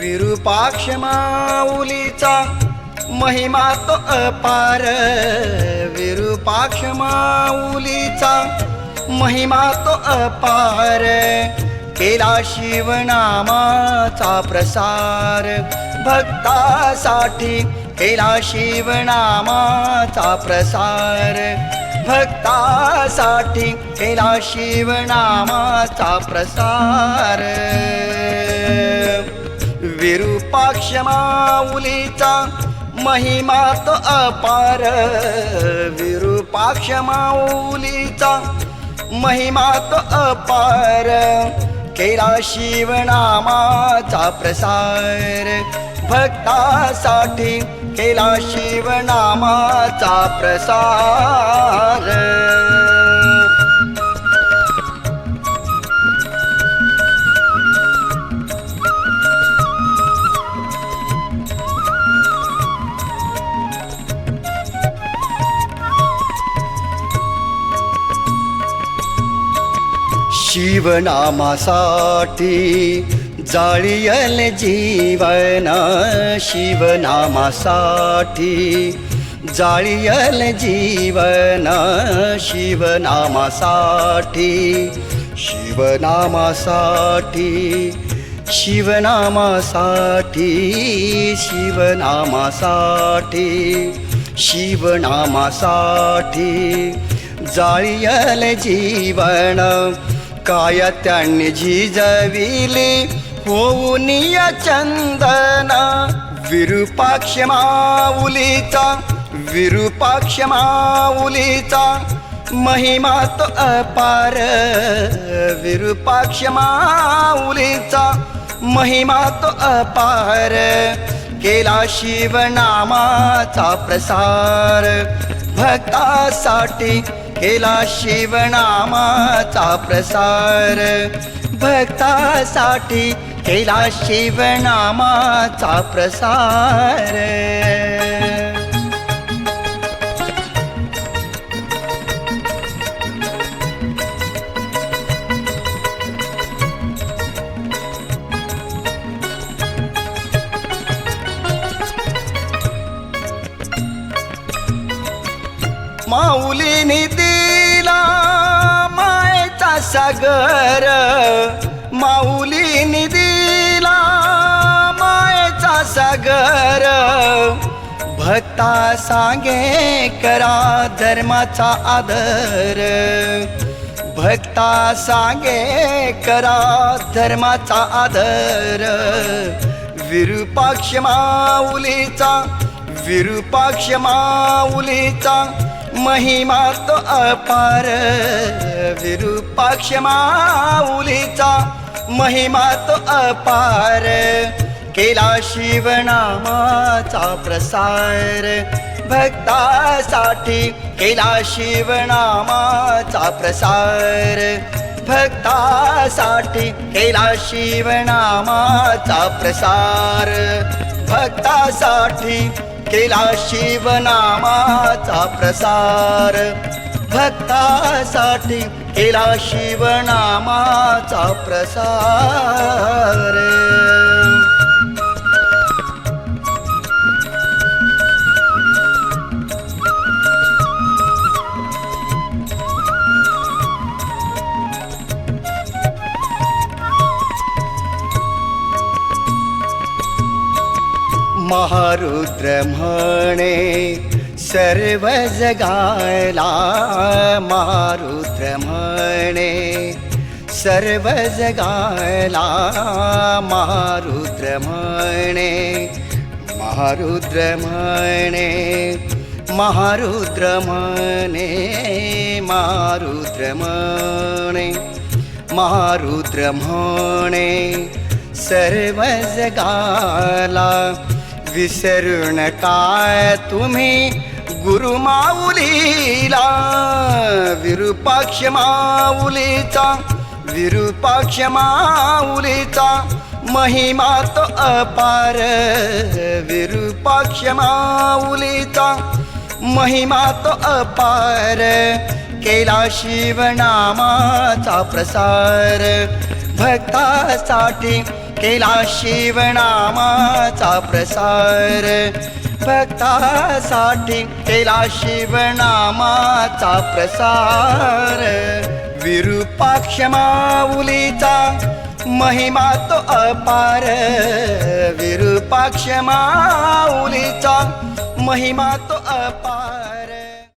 विरूपाक्ष माऊलीचा महिमा तो अपार. विरूपाक्ष माऊलीचा महिमा तो अपार. केला शिवनामाचा प्रसार. भक्तासाठी केला शिवनामाचा प्रसार. भक्तासाठी केला शिवनामाचा प्रसार. विरूपाक्ष माऊलीचा महिमा तो अपार. विरूपाक्ष माऊलीचा महिमा तो अपार. केला शिवनामाचा प्रसार. भक्तासाठी केला शिवनामाचा प्रसार. शिवनामासाठी जाळियल जीवन शिवनामासाठी जाळियल जीवन शिवनामासाठी शिवनामासाठी शिवनामासाठी शिवनामासाठी शिवनामासाठी जाळियल जीवन काय त्यांनी झिजविली. होऊन या विरूपाक्ष माऊलीचा विरूपाक्ष माऊलीचा. महिमा तो अपार विरूपाक्ष माऊलीचा. महिमा तो अपार केला शिवनामाचा प्रसार. भक्तासाठी केला शिवनामाचा प्रसार. भक्तासाठी केला शिवनामाचा प्रसार. माऊलीने दिला मायचा सागर. माऊलीने दिला मायचा सागर. भक्ता सांगे करा धर्माचा आदर. भक्ता सांगे करा धर्माचा आदर. विरूपाक्ष माऊलीचा विरूपाक्ष माऊलीचा महिमा तो अपार विरूपाक्ष माऊलीचा महिमा तो अपार केला शिवनामाचा प्रसार. भक्तासाठी केला शिवनामाचा प्रसार. भक्तासाठी केला शिवनामाचा प्रसार. भक्तासाठी केला शिवनामाचा प्रसार. भक्तासाठी केला शिवनामाचा प्रसार. महारुद्र म्हणे सर्व जगाला महारुद्र म्हणे सर्व जगाला महारुद्र म्हणे महारुद्र म्हणे महारुद्र म्हणे महारुद्र म्हणे महारुद्र म्हणे सर्व जगाला विसरून काय तुम्ही? गुरु माऊलीला विरूपाक्ष माऊलीचा विरूपाक्ष माऊलीचा महिमा तो अपार विरूपाक्ष माऊलीचा महिमा तो अपार केला शिवनामाचा प्रसार भक्तासाठी केला शिवनामाचा प्रसार. भक्तासाठी केला शिवनामाचा प्रसार. विरूपाक्ष माऊलीचा महिमा तो अपार. विरूपाक्ष माऊलीचा महिमा तो अपार.